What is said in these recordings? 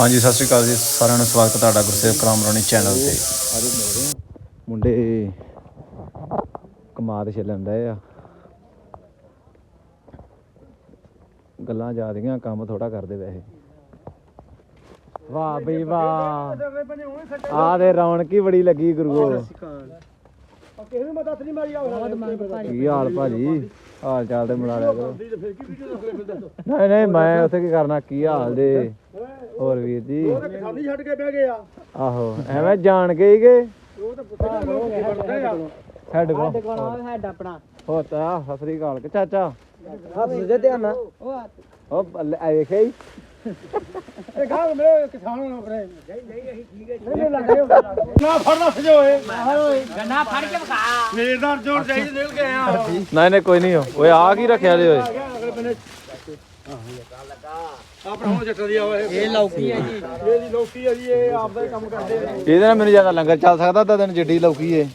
ਹਾਂਜੀ ਸਤਿ ਸ਼੍ਰੀ ਅਕਾਲ ਜੀ। ਸਾਰਿਆਂ ਨੂੰ ਸਵਾਗਤ ਹੈ ਤੁਹਾਡਾ ਗੁਰਸੇਵ ਕਰਾਮਰੋਣੀ ਚੈਨਲ ਤੇ। ਮੁੰਡੇ ਕਮਾਦ ਛੱਲਣ ਡਏ ਆ। ਗੱਲਾਂ ਜ਼ਿਆਦੀਆਂ ਕੰਮ ਥੋੜਾ ਕਰਦੇ ਵੈਸੇ। ਵਾਹ ਬਈ ਵਾਹ। ਆ ਦੇ ਰੌਣਕ ਹੀ ਬੜੀ ਲੱਗੀ ਗੁਰੂਓ ਕੀ ਹਾਲ ਭਾਜੀ? ਹਾਲ ਚਾਲ ਤੇ ਮਿਲਾ ਲਿਆ ਕਰੋ ਨਹੀਂ ਨਹੀਂ ਮੈਂ ਉੱਥੇ ਕੀ ਕਰਨਾ ਕੀ ਹਾਲ ਦੇ? ਹੋਰ ਵੀਰ ਜੀ? ਖਾਲੀ ਛੱਡ ਕੇ ਬਹਿ ਗਏ ਆ। ਆਹੋ ਐਵੇਂ ਜਾਣ ਕੇ ਹੀ ਗਏ? ਉਹ ਤਾਂ ਪੁੱਛਣਾ ਲੋਕ ਕੀ ਵੜਦੇ ਆ। ਹੈਡ ਕੋ ਹੈਡ ਆਪਣਾ। ਹੋਤਾ ਸਤਿ ਸ੍ਰੀ ਅਕਾਲ। ਕਿ ਚਾਚਾ? ਹੱਥ ਦੇ ਧਿਆਨ ਨਾਲ। ਉਹ ਆ। ਇਹ ਗਾਲ ਮੇਰੇ ਕਿਸਾਨ ਨੂੰ ਕਰੇ ਨਹੀਂ ਨਹੀਂ ਅਸੀਂ ਠੀਕ ਹੈ ਨਹੀਂ ਲੱਗ ਰਹੇ ਨਾ ਫੜਨਾ ਸਜੋ ਓਏ ਗੰਨਾ ਫੜ ਕੇ ਵਿਖਾ। ਮੇਰਦਾਰ ਜੋੜ ਚਾਹੀਦੇ ਨਿਕਲ ਕੇ ਆ ਨਹੀਂ ਨਹੀਂ ਕੋਈ ਨਹੀਂ। ਓਏ ਆ ਕੀ ਰੱਖਿਆ ਦੇ ਓਏ? ਅਗਲੇ ਬੰਨੇ। ਆਪਣਾ ਹੁਣ ਜੱਟਾਂ ਦੀ ਆਵੇ ਇਹ ਲੌਕੀ ਹੈ ਜੀ। ਇਹ ਦੀ ਲੋਕੀ ਆ ਜੀ ਇਹ ਆਪਦਾ ਹੀ ਕੰਮ ਕਰਦੇ ਆ ਇਹਦੇ ਨਾਲ ਮੈਨੂੰ ਜ਼ਿਆਦਾ ਲੰਗਰ ਚੱਲ ਸਕਦਾ ਤਾਂ ਦਿਨ ਜਿੱਡੀ ਲੌਕੀ ਏ।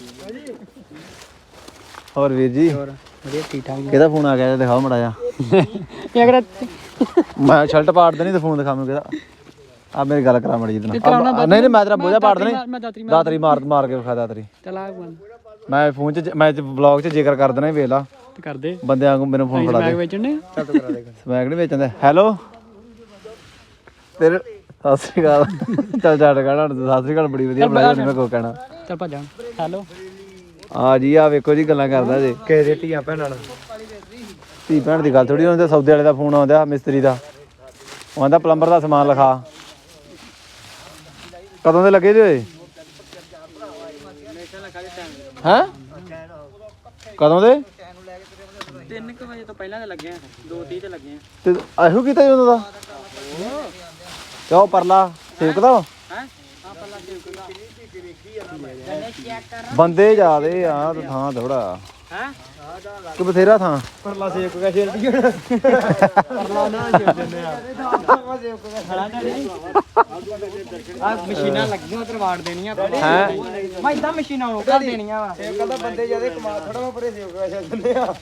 ਹੋਰ ਵੀਰ ਜੀ? ਵਧੀਆ ਠੀਕ ਠਾਕ ਕਿਹਦਾ ਫੋਨ ਆ ਗਿਆ ਦਿਖਾਓ ਮੜਾ ਜਾ ਇਹ ਅਗਰ ਮੈਂ ਸ਼ਰਟ ਪਾੜ ਦੇਣੀ ਤੇ ਫੋਨ ਦਿਖਾ ਮੈਨੂੰ ਕਿਹਦਾ। ਆ ਮੇਰੀ ਗੱਲ ਕਰਾ ਮੜੀ ਜਦ ਨਹੀਂ ਨਹੀਂ ਮੈਂ ਤੇਰਾ ਬੋਝਾ ਪਾੜ ਦੇਣੀ। ਦਾਤਰੀ ਮਾਰ ਮਾਰ ਕੇ ਵਿਖਾ ਦਾਤਰੀ। ਚਲਾ ਮੈਂ ਫੋਨ 'ਚ ਮੈਂ ਵਲੌਗ 'ਚ ਜ਼ਿਕਰ ਕਰ ਦੇਣਾ ਹੀ ਵੇਖ ਲਾ। ਤੇ ਕਰਦੇ ਬੰਦਿਆਂ ਵਾਂਗੂ ਮੈਨੂੰ ਫੋਨ ਫੜਾ ਦੇ। ਵੇਚਣੇ ਸਮੈਕ ਨਹੀਂ ਵੇਚਦੇ ਹੈਲੋ? ਤੇਰੇ ਸਤਿ ਸ੍ਰੀ ਅਕਾਲ। ਚੱਲ ਛੱਡ ਕਹਿਣਾ ਸਤਿ ਸ੍ਰੀ ਅਕਾਲ ਬੜੀ ਵਧੀਆ ਬਣਾਈ ਮੈਂ ਕੋ ਕਹਿਣਾ। ਚੱਲ ਭੱਜ ਹੈਲੋ? ਆ ਜੀ ਆ ਵੇਖੋ ਜੀ ਗੱਲਾਂ ਕਰਦਾ ਜੀ। ਕਿਹਦੇ ਧੀਆਂ ਭੈਣਾਂ ਨਾਲ। ਧੀ ਭੈਣ ਦੀ ਗੱਲ ਥੋੜੀ ਹੁੰਦੀ ਸੌਦੇ ਵਾਲੇ ਦਾ ਫੋਨ ਆਉਂਦਾ ਮਿਸਤਰੀ ਦਾ। ਉਹ ਆਂਦਾ ਪਲੰਬਰ ਦਾ ਸਮਾਨ ਲਿਖਾ। ਕਦੋਂ ਦੇ ਲੱਗੇ ਜੀ ਓਏ? ਹੈ? ਕਦੋਂ ਦੇ? 3 ਵਜੇ ਤੋਂ ਪਹਿਲਾਂ ਤੇ ਲੱਗੇ ਆ। 2:30 ਤੇ ਲੱਗੇ ਆ। ਤੇ ਇਹੋ ਕੀਤਾ ਜੀ ਉਹਨਾਂ ਦਾ। ਕਿਉਂ ਪਰਲਾ ਸੇਕਦਾ ਵਾ? ਹੈ ਬੰਦੇ ਜ਼ਿਆਦੇ ਆ ਤੇ ਥਾਂ ਥੋੜਾ ਹੈ ਕਿ ਬਥੇਰਾ ਥਾਂ? ਪਰਲਾ ਸੇਕ ਕਾ ਛੇੜ ਦੀ ਪਰਲਾ ਨਾ ਛੇੜ ਦਿੰਦੇ ਆ ਖੜਾ ਨਹੀਂ ਆ ਮਸ਼ੀਨਾਂ ਲੱਗੀਆਂ ਵਾੜ ਦੇਣੀਆਂ ਹੈ? ਮੈਂ ਇਦਾਂ ਮਸ਼ੀਨਾਂ ਉਹ ਕਰ ਦੇਣੀਆਂ ਵਾ। ਕਹਿੰਦਾ ਬੰਦੇ ਜਿਆਦੇ ਕਮਾ ਥੋੜਾ ਪਰੇ ਸੇਕ ਕਾ ਛੇੜ ਦਿੰਦੇ ਆ।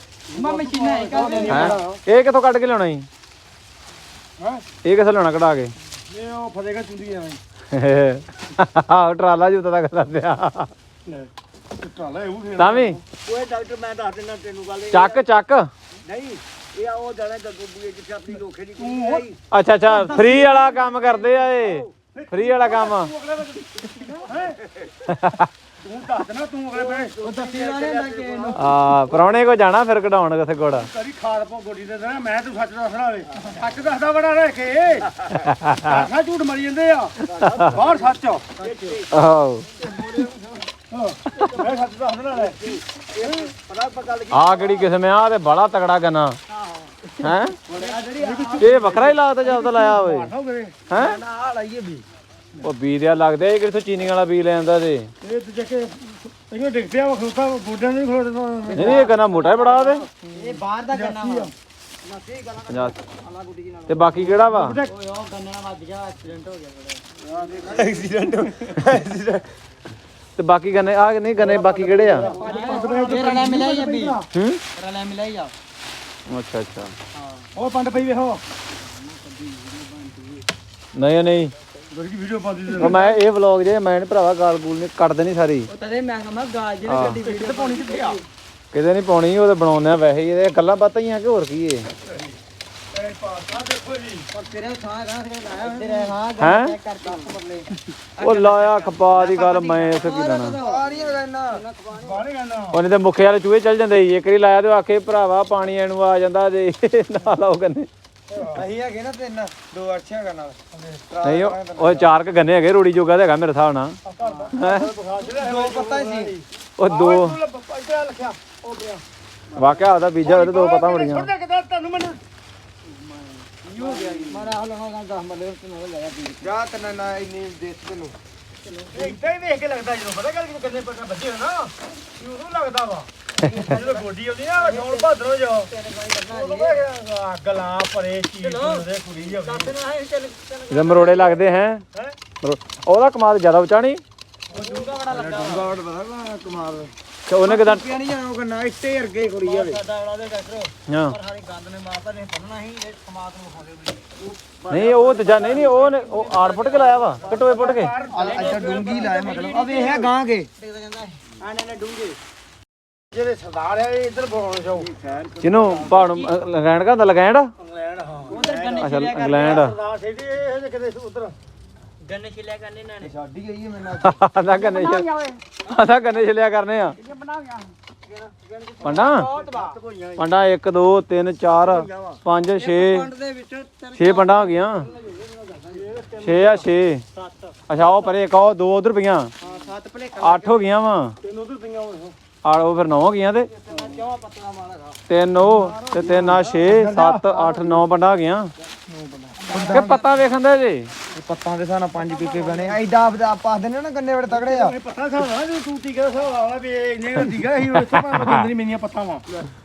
ਮੈਂ ਮਸ਼ੀਨਾਂ ਇਹ ਕਰ ਦੇਣੀਆਂ। ਇਹ ਕਿੱਥੋਂ ਕੱਢ ਕੇ ਲਿਆਉਣਾ ਜੀ? ਹਾਂ? ਇਹ ਕਿੱਥੋਂ ਲਿਆਉਣਾ ਕਢਾ ਕੇ? ਇਹ ਉਹ ਫਤੇਗਾ ਚੁੰਦੀ ਐਵੇਂ ਆਹ ਟਰਾਲਾ ਜੂਤਾ ਦਾ ਕਰ ਦਿਆ ਇਹ ਤਾਂ ਵੀ? ਓਏ ਡਾਕਟਰ ਮੈਂ ਦੱਸ ਦਿੰਦਾ ਤੈਨੂੰ ਗੱਲ ਚੱਕ ਚੱਕ। ਨਹੀਂ ਇਹ ਆ ਉਹ ਜਾਣਾ ਗੱਗੂ ਬੂਏ ਜਿੱਥੇ ਆਪਣੀ ਲੋਖੇ ਦੀ ਕੁੜੀ ਆਈ ਅੱਛਾ ਅੱਛਾ ਫ੍ਰੀ ਵਾਲਾ ਕੰਮ ਕਰਦੇ ਆ ਇਹ। ਫ੍ਰੀ ਵਾਲਾ ਕੰਮ। ਤੂੰ ਦੱਸ ਦੇਣਾ ਤੂੰ ਅਗਲੇ ਬਣੇ ਉਹ ਦੱਸੀ ਜਾਣੇ ਨਾ ਕਿ ਇਹਨੂੰ। ਆ ਪਰੌਣੇ ਕੋ ਜਾਣਾ ਫਿਰ ਕਢਾਉਣ ਕਿੱਥੇ ਗੋੜਾ? ਕਦੀ ਖਾਲ ਪੋ ਗੋਡੀ ਦੇ ਦੇਣਾ ਮੈਂ ਤੂੰ ਸੱਚ ਦੱਸਣਾ ਵੇ। ਸੱਚ ਦੱਸਦਾ ਬੜਾ ਰਹਿ ਕੇ। ਦੱਸਣਾ ਝੂਠ ਮਰੀ ਜਾਂਦੇ ਆ। ਬਾਹਰ ਸੱਚ। ਆਹੋ। ਮੈਂ ਸੱਚ ਲੈ ਪਤਾ ਆ ਕਿਹੜੀ ਕਿਸਮ ਆ? ਤੇ ਬੜਾ ਤਗੜਾ ਗੰਨਾ। ਹੈ? ਇਹ ਵੱਖਰਾ ਹੀ ਲੱਗਦਾ ਜਦ ਲਾਇਆ ਹੋਵੇ ਹੋਵੇ ਹੈ? ਨਾ ਲਾਈਏ ਵੀ ਉਹ ਬੀ ਦਿਆ ਲੱਗਦਾ ਇਹ ਕਿਥੋਂ ਚੀਨੀ ਵਾਲਾ ਬੀ ਲੈ ਆਂਦਾ ਤੇ? ਇਹ ਤੇ ਜੇ ਕਿ ਇਹਨੂੰ ਡਿੱਗਦੇ ਆ ਖਲੋਤਾ ਗੋਡਿਆਂ ਨਹੀਂ ਖਲੋਤਾ ਨਹੀਂ ਨਹੀਂ ਇਹ ਗੰਨਾ ਮੋਟਾ ਹੀ ਬੜਾ ਉਹਦੇ ਇਹ ਬਾਹਰ ਦਾ ਗੰਨਾ ਵਾ। ਪੰਜਾਹ। ਤੇ ਬਾਕੀ ਕਿਹੜਾ ਵਾ? ਓਏ ਉਹ ਗੰਨੇ ਨਾਲ ਵੱਜ ਗਿਆ ਐਕਸੀਡੈਂਟ ਹੋ ਗਿਆ। ਬੜਾ ਐਕਸੀਡੈਂਟ। ਤੇ ਬਾਕੀ ਗੰਨੇ ਆ ਨਹੀਂ ਗੰਨੇ ਬਾਕੀ ਕਿਹੜੇ ਆ? ਇਹ ਰਲਾ ਮਿਲਿਆ ਹੀ ਆ ਵੀ ਹੂੰ? ਰਲਾ ਮਿਲਿਆ ਹੀ ਆ। ਅੱਛਾ ਅੱਛਾ। ਉਹ ਪੰਡ ਪਈ ਵੇਖੋ। ਨਹੀਂ ਨਹੀਂ। ਵੀਡੀਓ ਪਾਉਂਦੀ ਸੀ ਉਹ ਮੈਂ ਇਹ ਵਲੌਗ ਜੇ ਮੈਂ ਨੀ ਭਰਾਵਾ ਗਾਲ ਗੂਲ ਨਹੀਂ ਕੱਢ ਦੇਣੀ ਸਾਰੀ। ਉਹ ਤਦੇ ਮੈਂ ਕਹਾਂ ਗਾਜ ਜਿਹੜੀ ਗੱਡੀ ਵੀਡੀਓ ਪਾਉਣੀ ਕਿੱਥੇ ਆ? ਕਿਤੇ ਨਹੀਂ ਪਾਉਣੀ ਉਹ ਤੇ ਬਣਾਉਂਦੇ ਆ ਵੈਸੇ ਹੀ ਇਹ ਗੱਲਾਂ ਬਾਤਾਂ ਹੀ ਆ ਕਿ ਹੋਰ ਕੀ ਏ ਪਰ ਤੇਰੇ ਥਾਂ ਗਾਂ ਤੇ ਲਾਇਆ ਤੇਰੇ ਹਾਂ? ਉਹ ਲਾਇਆ ਖਪਾ ਦੀ ਗੱਲ ਮੈਂ ਇੱਥੇ ਕੀ ਲੈਣਾ? ਉਹਨੇ ਤੇ ਮੁਖੇ ਵਾਲੇ ਚੂਹੇ ਚੱਲ ਜਾਂਦੇ ਸੀ। ਇੱਕ ਵਾਰੀ ਲਾਇਆ ਤੇ ਉਹ ਆਖੇ ਭਰਾਵਾ ਪਾਣੀ ਇਹਨੂੰ ਆ ਜਾਂਦਾ ਜੇ। ਨਾ ਲਾਓ ਗੰਨੇ। ਅਸੀਂ ਹੈਗੇ ਨਾ ਤਿੰਨ ਦੋ ਅਰਛੀਆਂ ਕਰਨ ਨਾਲ। ਨਹੀਂ ਉਹ ਉਹ ਚਾਰ ਕ ਗੰਨੇ ਹੈਗੇ ਰੋੜੀ ਜੋਗਾ ਤੇ ਹੈਗਾ ਮੇਰੇ ਹਿਸਾਬ ਨਾਲ। ਹੈਂ? ਦੋ ਪੱਤਾ ਹੀ ਸੀ। ਉਹ ਦੋ ਇੱਥੇ ਲਿਖਿਆ ਉਹ ਗਿਆ। ਵਾਕਿਆ ਉਹਦਾ ਬੀਜਾ ਉਹਦੇ ਦੋ ਪਤਾ ਛੋਟਾ ਕਿਦਾਂ ਤੁਹਾਨੂੰ ਮੈਨੂੰ ਮਾਰਾ ਹਾਲ ਹੋਣਾ 10 ਮਰਲੇ ਤੇ ਨਾਲ ਲਾਇਆ ਵੀਰ ਜਾ। ਤੈਨੂੰ ਨਾ ਇੰਨੀ ਦੇਖ ਤੈਨੂੰ। ਇਦਾਂ ਹੀ ਵੇਖ ਕੇ ਲੱਗਦਾ ਜਦੋਂ ਪਤਾ ਗੱਲ ਕਿ ਕੰਨੇ ਪੱਕਾ ਬੱਜੇ ਹੋ ਨਾ ਉਦੋਂ ਲੱਗਦਾ ਵਾ। ਜਦੋਂ ਗੋਡੀ ਆਉਂਦੀ ਨਾ ਢੋਲ ਭਾਦਰੋਂ ਜੋ। ਉਦੋਂ ਵੇਖ ਗਲਾ ਪਰੇ ਚੀਜ਼ ਦੇ ਕੁੜੀ ਆਉਂਦੀ ਇਹਦੇ ਮਰੋੜੇ ਲੱਗਦੇ ਹੈ। ਉਹਦਾ ਕਮਾਲ ਜ਼ਿਆਦਾ ਉੱਚਾ ਨਹੀਂ ਡੂੰਗਾ ਪਤਾ ਕਮਾਲ। ਤੇ ਉਹਨੇ ਕਿਦਾਂ ਕਿਆ ਨਹੀਂ ਜਾਣਾ ਉਹ ਕਰਨਾ ਇੱਟੇ ਅਰਗੇ ਕੁੜੀ ਵਾਲੇ ਸਾਡਾ ਵਾਲਾ ਦੇ ਡਾਕਟਰ ਹਾਂ। ਪਰ ਹਾਲੇ ਗੰਦ ਨੇ ਮਾਰਤਾ ਨੇ ਬੰਨਣਾ ਸੀ ਇਹ ਕਮਾਤ ਨੂੰ ਖਾਦੇ ਨਹੀਂ ਉਹ ਤੇ ਜਾਂ ਨਹੀਂ ਨਹੀਂ ਉਹ ਨੇ ਉਹ ਆੜ ਫੁੱਟ ਕੇ ਲਾਇਆ ਵਾ ਕਟੋਏ ਫੁੱਟ ਕੇ। ਅੱਛਾ ਡੂੰਗੀ ਲਾਇਆ ਮਤਲਬ ਆ ਵੇਖਿਆ ਗਾਂ ਕੇ। ਆਣੇ ਨੇ ਡੂੰਗੇ ਜਿਹੜੇ ਸਰਦਾਰ ਆ ਇਹ ਇੱਧਰ ਬੋਲਣ ਜਾਓ ਜਿਹਨੂੰ ਪਹਾੜ ਲਗੈਂਡ ਕਹਿੰਦਾ ਲਗੈਂਡ ਇੰਗਲੈਂਡ ਹਾਂ ਗੰਨੇ ਅੱਛਾ ਇੰਗਲੈਂਡ ਸਰਦਾਰ ਸਿੱਧੀ ਇਹ ਕਿਤੇ ਉਧਰ। ਗੰਨੇ ਛਿਲਿਆ ਕਰਨੇ ਨੇ। ਛੱਡੀ ਗਈ ਹੈ ਮੈਨੂੰ ਗੰਨੇ ਛਿਲਿਆ ਕਰਨੇ ਆ। ਪੰਡਾ? ਪੰਡਾ 1 2 3 4 5 6 ਪਿੰਡ ਦੇ ਵਿੱਚ 6 ਪੰਡਾ ਹੋ ਗਈਆਂ। 6 ਆ 6 ਅੱਛਾ ਉਹ ਪਰੇ ਇੱਕ ਉਹ ਦੋ ਉਧਰ ਪਈਆਂ। ਹਾਂ ਸੱਤ ਭਲੇ 8 ਹੋ ਗਈਆਂ ਵਾ। ਤੈਨੂੰ ਉਧਰ ਪਈਆਂ ਹੋਣ ਆ ਉਹ ਫਿਰ 9 ਹੋ ਗਈਆਂ ਤੇ। ਤਿੰਨ ਉਹ ਤੇ ਤਿੰਨ ਆ 6 7 8 9 ਪੰਡਾ ਹੋ ਗਈਆਂ। ਕਿ ਪੱਤਾ ਵੇਖਣ ਦੇ ਜੀ? ਪੱਤਾਂ ਦੇ ਸਾਨਾ ਪੰਜ ਪੀਪੇ ਬਣੇ। ਐਡਾ ਆਪਾਂ ਦਿੰਦੇ ਨਾ ਗੰਨੇ ਬੜੇ ਤਗੜੇ ਆ। ਪਤਾ ਸਾਹ ਨਾ ਜੇ ਤੂੰ ਟੀਕਾ ਸਾਹ ਵਾਲਾ ਵੀ ਇਹ ਇੰਨੇ ਦੀਗਾ ਸੀ ਉਹ ਇੱਥੇ ਭਾਵੇਂ ਬੰਦਰੀ ਮੇਰੀਆਂ ਪੱਤਾਂ ਵਾ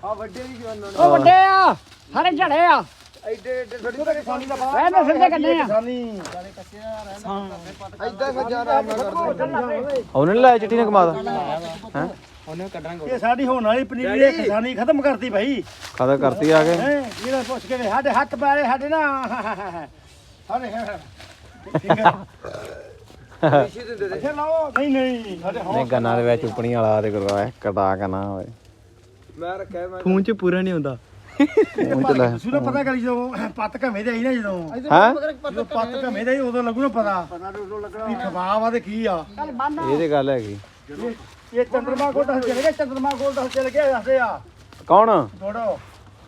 ਆ ਵੱਡੇ ਵੀ ਜਵਾਨਾਂ ਉਹ ਵੱਡੇ ਆ ਸਾਰੇ ਝੜੇ ਆ। ਐਡੇ ਐਡੇ ਥੋੜੀ ਕਿਸਾਨੀ ਦਾ ਬਾਹਰ ਐ ਨਸਲ ਦੇ ਕੰਨੇ ਆ। ਕਿਸਾਨੀ। ਐਡਾ ਸੱਜਾ ਆਰਾਮ ਨਾਲ ਕਰਦੇ ਉਹਨੇ ਨੀ ਲਾਇਆ ਚਿੱਟੀ ਨੇ ਕਮਾਦਾ ਹੈ। ਉਹਨੇ ਕੱਢਾਂਗੇ ਇਹ ਸਾਡੀ ਹੋਣ ਵਾਲੀ ਪਨੀਰੀ ਇਹ ਕਿਸਾਨੀ ਖਤਮ ਕਰਤੀ ਭਾਈ। ਖਾਦਾ ਕਰਤੀ ਆ ਕੇ। ਹੈ ਜਿਹੜਾ ਪੁੱਛ ਕੇ ਸਾਡੇ ਹੱਥ ਪੈਰੇ ਸਾਡੇ ਨਾ ਸਾਡੇ ਹੈ ਅੱਛਾ ਲਾਓ ਨਹੀਂ ਨਹੀਂ ਸਾਡੇ ਨਹੀਂ ਗੰਨਾ ਦੇ ਵਿੱਚ ਉਪਣੀ ਵਾਲਾ ਤੇ ਕਰਵਾ ਕਟਾ ਕਨਾ ਹੋਏ ਮੈਂ ਰੱਖਿਆ ਮੈਂ ਖੂਨ ਚ ਪੂਰਾ ਨਹੀਂ ਹੁੰਦਾ। ਉਹ ਚ ਲੈ। ਸੁਣਾ ਪਤਾ ਕਰੀ ਜਦੋਂ ਪੱਤ ਘਮੇ ਦੇ ਆਈ ਨਾ ਜਦੋਂ। ਹੈ? ਜਦੋਂ ਪੱਤ ਘਮੇ ਦੇ ਆਈ ਉਦੋਂ ਲੱਗੂ ਨਾ ਪਤਾ ਵੀ ਖਵਾਬ ਆ ਤੇ ਕੀ ਆ। ਇਹ ਤੇ ਗੱਲ ਹੈਗੀ। ਇਹ- ਇਹ ਚੰਦਰਮਾ ਕੋਲ ਦੱਸ ਚਲੇ ਗਿਆ ਚੰਦਰਮਾ ਕੋਲ ਦੱਸ ਚਲੇ ਗਿਆ ਦੱਸਦੇ ਆ। ਕੌਣ? ਥੋੜੋ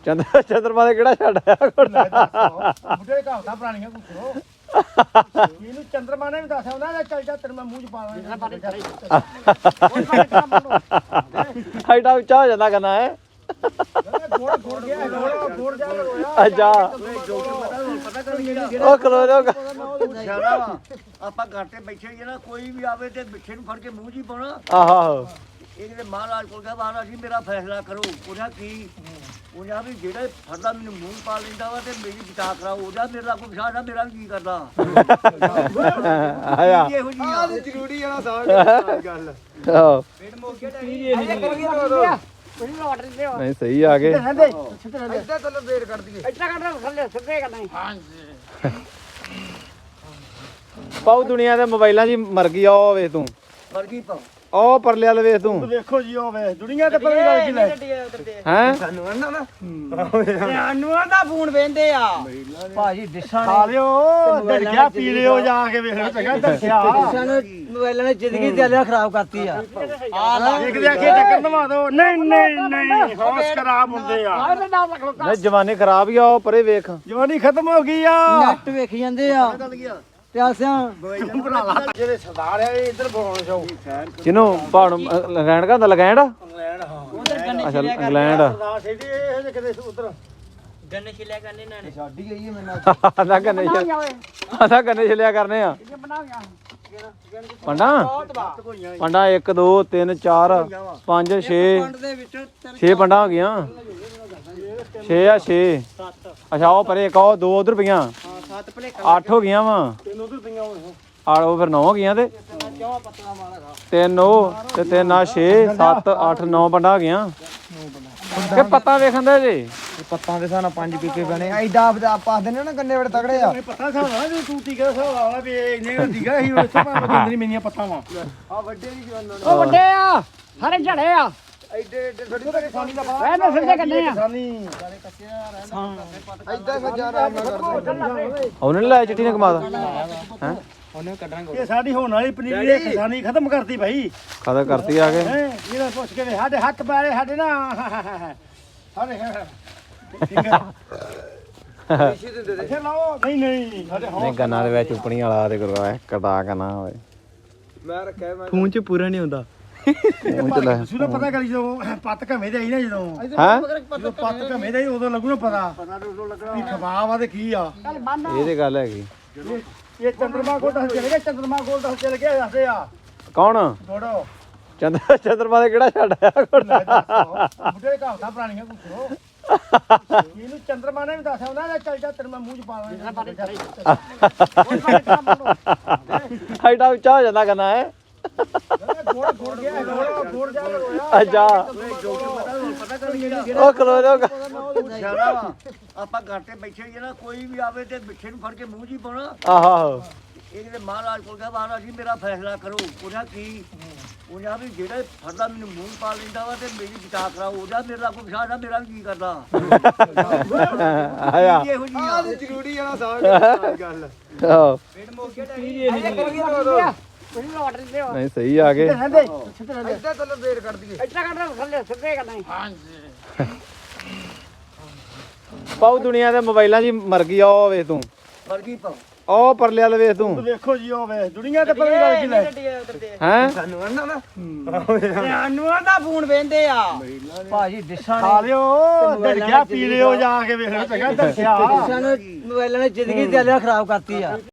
ਚੰਦਰ ਚੰਦਰਮਾ ਦੇ ਕਿਹੜਾ ਛੱਡ ਆਇਆ ਕੋਲ ਬੁੱਢੇ ਕਹਾਵਤਾਂ ਪੁਰਾਣੀਆਂ ਕੁਛੋ ਇਹਨੂੰ ਚੰਦਰਮਾ ਨੇ ਵੀ ਦੱਸਿਆ ਉਹਨਾਂ ਨੇ ਚੱਲ ਜਾ ਤੇਰੇ ਮੈਂ ਮੂੰਹ ਚ ਪਾ ਦਾਂ ਹਾਈਟਾ ਉੱਚਾ ਹੋ ਜਾਂਦਾ ਗੰਨਾ ਹੈ? ਗੋੜ ਗੋੜ ਗਿਆ ਗੋੜ ਗੋੜ ਜਾ ਰੋਇਆ। ਅੱਛਾ। ਪਤਾ ਕਰ ਜਿਹੜੀ ਉਹ ਖਲੋ ਜਾ ਵਾ। ਆਪਾਂ ਘਰ ਤੇ ਬੈਠੇ ਹੀ ਆ ਨਾ ਕੋਈ ਵੀ ਆਵੇ ਤੇ ਬਿੱਛੇ ਨੂੰ ਫੜ ਕੇ ਮੂੰਹ 'ਚ ਹੀ ਪਾਉਣਾ। ਆਹੋ। ਇਹ ਜਿਹੜੇ ਮਹਾਰਾਜ ਕੋਲ ਗਿਆ ਮਹਾਰਾਜ ਜੀ ਮੇਰਾ ਫੈਸਲਾ ਕਰੋ। ਉਹਦਾ ਕੀ? ਉਹਦਾ ਵੀ ਜਿਹੜਾ ਫੜਦਾ ਮੈਨੂੰ ਮੂੰਹ ਪਾ ਲੈਂਦਾ ਵਾ ਤੇ ਮੇਰੀ ਬਚਾ ਕਰਾਓ ਉਹਦਾ ਮੇਰਾ ਕੋਈ ਵਿਸ਼ਾਲ ਆ ਮੇਰਾ ਵੀ ਕੀ ਕਰਦਾ ਆਇਆ। ਇਹ ਜਿਹੀ ਆ। ਜ਼ਰੂਰੀ ਆ ਸਾਹ ਗੱਲ। ਆਹੋ। ਕੋਈ ਆਰਡਰ ਦਿਓ ਨਹੀਂ ਸਹੀ ਆ ਗਏ। ਐਡਾ ਥੱਲੇ ਫੇਰ ਕੱਢ ਦਈਏ। ਇੱਟਾ ਕੱਢ ਥੱਲੇ ਸਿੱਧੇ ਕਰਨਾ ਪਾਉ ਦੁਨੀਆ ਦੇ ਮੋਬਾਈਲਾਂ 'ਚ ਹੀ ਮਰ ਗਈ ਆ ਉਹ ਵੇਖ ਤੂੰ। ਵਰਗੀ ਪਾਓ ਉਹ ਪਰਲੇ ਵਾਲੇ ਵੇਖ ਤੂੰ। ਵੇਖੋ ਜੀ ਉਹ ਵੇ ਦੁਨੀਆ ਤੇ ਪਤਾ ਗੱਲ ਕੀ ਲੈ? ਹੈ? ਸਾਨੂੰ ਆਂਦਾ ਨਾ ਸਾਨੂੰ ਆਂਦਾ ਫੋਨ ਵੇਂਦੇ ਆ। ਭਾਜੀ ਡਿਸ਼ਾਂ ਖਾ ਲਿਓ ਡਰ ਗਿਆ ਪੀ ਲਿਓ ਜਾ ਕੇ ਵੇਖ। ਚੰਗਾ ਦੱਸਿਆ ਨੇ ਮੋਬਾਈਲਾਂ ਨੇ ਜ਼ਿੰਦਗੀ ਦਿਲਿਆ ਖਰਾਬ ਕਰਤੀ ਆ। ਆ ਲਾ। ਇੱਕ ਦੇ ਆਖੇ ਟੱਕਰ ਨਵਾ ਦੋ। ਨਹੀਂ ਨਹੀਂ ਨਹੀਂ ਹੌਸ ਖਰਾਬ ਹੁੰਦੇ ਆ। ਨਹੀਂ ਜਵਾਨੀ ਖਰਾਬ ਹੀ ਆ ਉਹ ਪਰੇ ਵੇਖ। ਜਵਾਨੀ ਖਤਮ ਹੋ ਗਈ ਆ। ਨੈਟ ਵੇਖੀ ਜਾਂਦੇ ਆ। ਤੇ ਆਸਿਆਂ ਜਿਹੜੇ ਸਰਦਾਰ ਇਹ ਇੱਧਰ ਬੋਲਣ ਜਾਓ। ਜਿਹਨੂੰ ਪਹਾੜ ਲਗੈਂਡ ਕਹਿੰਦਾ ਲਗੈਂਡ ਇੰਗਲੈਂਡ ਹਾਂ। ਅੱਛਾ ਇੰਗਲੈਂਡ। ਸਰਦਾਰ ਸਿੱਧੀ ਇਹ ਜੇ ਕਿਤੇ ਉਧਰ। ਗੰਨੇ ਛਿਲਿਆ ਕਰਨੇ ਇਹਨਾਂ ਨੇ। ਛੱਡੀ ਗਈ ਹੈ ਮੈਨੂੰ ਆਂਦਾ ਗੰਨੇ ਛਿਲ ਆਂਦਾ ਗੰਨੇ ਛਿਲਿਆ ਕਰਨੇ ਆ। ਪੰਡਾ ਪੰਡਾ 1 2 3 4 5 6 ਪਿੰਡ ਦੇ ਵਿੱਚ 6 ਪੰਡਾ ਹੋ ਗਈਆਂ। 6 ਆ 6 ਅੱਛਾ ਉਹ ਪਰੇ ਇੱਕ ਉਹ ਦੋ ਉਧਰ ਪਈਆਂ। ਹਾਂ ਸੱਤ ਭਲੇ 8 ਹੋ ਗਈਆਂ ਵਾ। ਤੈਨੂੰ ਉਧਰ ਪਈਆਂ ਹੋਣ ਆ ਉਹ ਫਿਰ 9 ਹੋ ਗਈਆਂ ਤੇ। ਚੌ ਪਤਲਾ ਮਾਲਾ ਖਾ ਤਿੰਨ ਉਹ ਤੇ ਤਿੰਨ ਆ 6 7 8 9 ਪੰਡਾ ਹੋ ਗਈਆਂ। ਕਿ ਪੱਤਾ ਵੇਖਣ ਦੇ ਜੀ? ਪੱਤਾਂ ਦੇ ਸਾਨਾ ਪੰਜ ਪੀਪੇ ਬਣੇ। ਐਡਾ ਆਪਾਂ ਦਿੰਦੇ ਨਾ ਗੰਨੇ ਬੜੇ ਤਗੜੇ ਆ। ਪਤਾ ਨਾ ਜੇ ਤੂੰ ਟੀਕਾ ਸਾਹ ਵਾਲਾ ਵੀ ਇਹ ਇੰਨੇ ਦੀਗਾ ਸੀ ਉਹ ਇੱਥੇ ਭਾਵੇਂ ਮੇਰੀਆਂ ਪੱਤਾਂ ਵਾ। ਆ ਵੱਡੇ ਵੀ ਜਵਾਨਾਂ ਉਹ ਵੱਡੇ ਆ ਸਾਰੇ ਝੜੇ ਆ। ਐਡੇ ਐਡੇ ਥੋੜੀ ਤਾਂ ਕਿਸਾਨੀ ਦਾ ਬਾਹਰ ਐ ਨਸਲ ਦੇ ਕੰਨੇ ਆ। ਕਿਸਾਨੀ। ਐਡਾ ਸੱਜਾ ਆਰਾਮ ਨਾਲ ਕਰਦੇ ਉਹਨੇ ਨੀ ਲਾਇਆ ਚਿੱਟੀ ਨੇ ਕਮਾਦਾ ਹੈ? ਉਹਨੇ ਕੱਢਾਂਗੇ। ਇਹ ਸਾਡੀ ਹੋਣ ਵਾਲੀ ਪਨੀਰੀ ਇਹ ਕਿਸਾਨੀ ਖਤਮ ਕਰਤੀ ਭਾਈ। ਖਾਦਾ ਕਰਤੀ ਆ ਕੇ? ਜਿਹੜਾ ਪੁੱਛ ਕੇ ਸਾਡੇ ਹੱਥ ਪੈਰੇ ਸਾਡੇ ਨਾ। ਸਾਡੇ ਨਹੀਂ ਨਹੀਂ ਸਾਡੇ ਨਹੀਂ ਗੰਨਾ ਦੇ ਵਿੱਚ ਉਪਣੀ ਵਾਲਾ ਤੇ ਕਰਵਾ ਕਟਾ ਕਨਾ ਹੋਏ ਮੈਂ ਰੱਖਿਆ ਮੈਂ ਖੂਨ ਚ ਪੂਰਾ ਨਹੀਂ ਹੁੰਦਾ ਉਹ ਸੁਣਾ ਪਤਾ ਕਰੀ ਜਦੋਂ ਪੱਤ ਘਮੇ ਦੇ ਆਈ ਨਾ ਜਦੋਂ। ਹੈ? ਜਦੋਂ ਪੱਤ ਘਮੇ ਦੇ ਆਈ। ਉਦੋਂ ਲੱਗੂ ਨਾ ਪਤਾ। ਵੀ ਖਵਾਬ ਆ ਤੇ ਕੀ ਆ। ਇਹ ਤੇ ਗੱਲ ਹੈਗੀ। ਇਹ- ਇਹ ਚੰਦਰਮਾ ਕੋਲ ਦੱਸ ਚਲੇ ਗਿਆ ਚੰਦਰਮਾ ਕੋਲ ਦੱਸ ਚਲੇ ਗਿਆ ਦੱਸਦੇ ਆ। ਕੌਣ? ਥੋੜੋ ਚੰਦਰ ਚੰਦਰਮਾ ਦੇ ਕਿਹੜਾ ਛੱਡ ਆਇਆ ਕੋਲ ਬੁੱਢੇ ਕਹਾਵਤਾਂ ਪੁਰਾਣੀਆਂ ਕੁਛੋ ਇਹਨੂੰ ਚੰਦਰਮਾ ਨੇ ਵੀ ਦੱਸਿਆ ਉਹਨਾਂ ਨੇ ਚੱਲ ਜਾ ਤੇਰੇ ਮੈਂ ਮੂੰਹ ਚ ਪਾ ਦਾਂ ਹਾਈਟਾ ਉੱਚਾ ਹੋ। ਜਾਂਦਾ ਗੰਨਾ ਹੈ? ਗੋੜ ਗੋੜ ਗਿਆ ਗੋੜ ਗੋੜ ਜਾ ਹੋਇਆ ਅੱਛਾ। ਉਹ ਖਲੋ ਜਾ ਸਿਆਣਾ ਵਾ ਆਪਾਂ ਘਰ ਤੇ ਬੈਠੇ ਹੀ ਆ ਨਾ ਕੋਈ ਵੀ ਆਵੇ ਤੇ ਬਿੱਠੇ ਨੂੰ ਫੜ ਕੇ ਮੂੰਹ ਜੀ ਪਾਉਣਾ। ਆਹੋ। ਇਹ ਕਿਤੇ ਮਹਾਰਾਜ ਕੋਲ ਗਿਆ ਮਹਾਰਾਜ ਜੀ ਮੇਰਾ ਫੈਸਲਾ ਕਰੋ। ਉਹਦਾ ਕੀ? ਉਹਦਾ ਵੀ ਜਿਹੜਾ ਫੜਦਾ ਮੈਨੂੰ ਮੂੰਹ ਪਾ ਲੈਂਦਾ ਵਾ ਤੇ ਮੇਰੀ ਬਚਾ ਕਰਾਓ। ਉਹਦਾ ਮੇਰਾ ਕੋਈ ਵਿਸ਼ਾਸ ਆ ਮੇਰਾ ਵੀ ਕੀ ਕਰਦਾ? ਆਇਆ। ਇਹੋ ਜੀ ਆ? ਜ਼ਰੂਰੀ ਆ ਨਾ ਸਾਹ ਗੱਲ। ਆਹੋ। ਲੋਟ ਨਹੀਂ ਸਹੀ ਆ ਗਏ। ਇੱਦਾਂ ਥੱਲੇ ਵੇੜ ਕੱਢ ਦਈਏ ਇੱਟਾ ਕੱਢ ਥੱਲੇ ਸਿੱਧੇ ਕਰਨਾ ਪਾਉ ਦੁਨੀਆ ਦੇ ਮੋਬਾਈਲਾਂ 'ਚ ਹੀ ਮਰ ਗਈ ਆ ਉਹ ਵੇਖ ਤੂੰ। ਵਰਗੀ ਪਾਓ ਉਹ ਪਰਲੇ ਵਾਲੇ ਵੇਖ ਤੂੰ। ਵੇਖੋ ਜੀ ਉਹ ਵੇ ਦੁਨੀਆ ਤੇ ਪਤਾ ਨਹੀਂ ਕੀ ਲੈ ਹੈ? ਸਾਨੂੰ ਆਣਾ ਨਾ। ਜਾਨੂਆਂ ਦਾ ਫੋਨ ਵੇਂਦੇ ਆ। ਭਾਜੀ ਡਿਸ਼ਾਂ ਖਾ ਲਿਓ ਦਰਖਿਆ ਪੀ ਲਿਓ ਜਾ ਕੇ ਵੇਖਣਾ। ਚੰਗਾ ਦਰਖਿਆ ਮੋਬਾਈਲਾਂ ਨੇ ਜ਼ਿੰਦਗੀ ਤੇ ਖਰਾਬ ਕਰਤੀ ਆ।